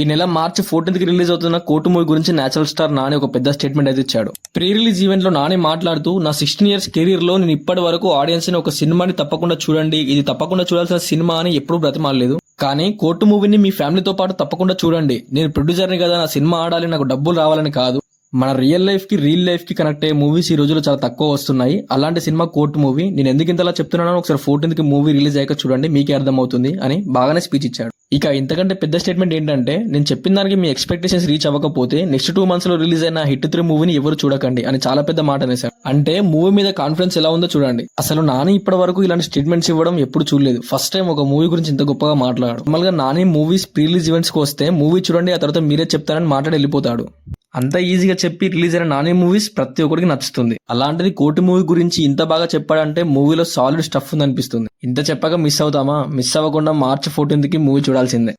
ఈ నెల మార్చి ఫోర్టీన్త్కి రిలీజ్ అవుతున్న కోర్టు మూవీ గురించి నేచురల్ స్టార్ నాని ఒక పెద్ద స్టేట్మెంట్ అయితే ఇచ్చాడు. ప్రీ రిలీజ్ ఈవెంట్లో నాని మాట్లాడుతూ నా సిక్స్టీన్ ఇయర్స్ కెరీర్లో నేను ఇప్పటి వరకు ఆడియన్స్ని ఒక సినిమాని తప్పకుండా చూడండి ఇది తప్పకుండా చూడాల్సిన సినిమా అని ఎప్పుడూ బ్రతిమాలలేదు కానీ కోర్టు మూవీని మీ ఫ్యామిలీతో పాటు తప్పకుండా చూడండి. నేను ప్రొడ్యూసర్ని కదా నా సినిమా ఆడాలి నాకు డబ్బులు రావాలని కాదు. మన రియల్ లైఫ్కి రియల్ లైఫ్కి కనెక్ట్ అయ్యే మూవీస్ ఈ రోజుల్లో చాలా తక్కువ వస్తున్నాయి. అలాంటి సినిమా కోర్టు మూవీ నేను ఎందుకు ఇంతలా చెప్తున్నానో ఒకసారి ఫోర్టీన్త్కి మూవీ రిలీజ్ అయ్యాక చూడండి మీకే అర్థమవుతుంది అని బాగానే స్పీచ్ ఇచ్చాడు. ఇక ఇంతకంటే పెద్ద స్టేట్మెంట్ ఏంటంటే నేను చెప్పిన దానికి మీ ఎక్స్పెక్టేషన్స్ రీచ్ అవ్వకపోతే నెక్స్ట్ టూ మంత్స్లో రిలీజ్ అయిన హిట్ త్రీ మూవీని ఎవరు చూడకండి అని చాలా పెద్ద మాట అనేసారు అంటే మూవీ మీద కాన్ఫిడెన్స్ ఎలా ఉందో చూడండి. అసలు నాని ఇప్పటి వరకు ఇలాంటి స్టేట్మెంట్స్ ఇవ్వడం ఎప్పుడు చూడలేదు. ఫస్ట్ టైం ఒక మూవీ గురించి ఇంత గొప్పగా మాట్లాడాడు. నార్మల్గా నాని మూవీస్ ప్రీ రిలీజ్ ఈవెంట్స్కి వస్తే మూవీ చూడండి ఆ తర్వాత మీరే చెప్తారని మాట్లాడి వెళ్ళిపోతాడు. అంత ఈజీగా చెప్పి రిలీజ్ అయిన నాని మూవీస్ ప్రతి ఒక్కరికి నచ్చుతుంది. అలాంటిది కోటి మూవీ గురించి ఇంత బాగా చెప్పాడంటే మూవీలో సాలిడ్ స్టఫ్ ఉంది అనిపిస్తుంది ఇంత చెప్పక మిస్ అవుతామా? మిస్ అవ్వకుండా మార్చ్ ఫోర్టీన్త్కి మూవీ చూడాల్సిందే.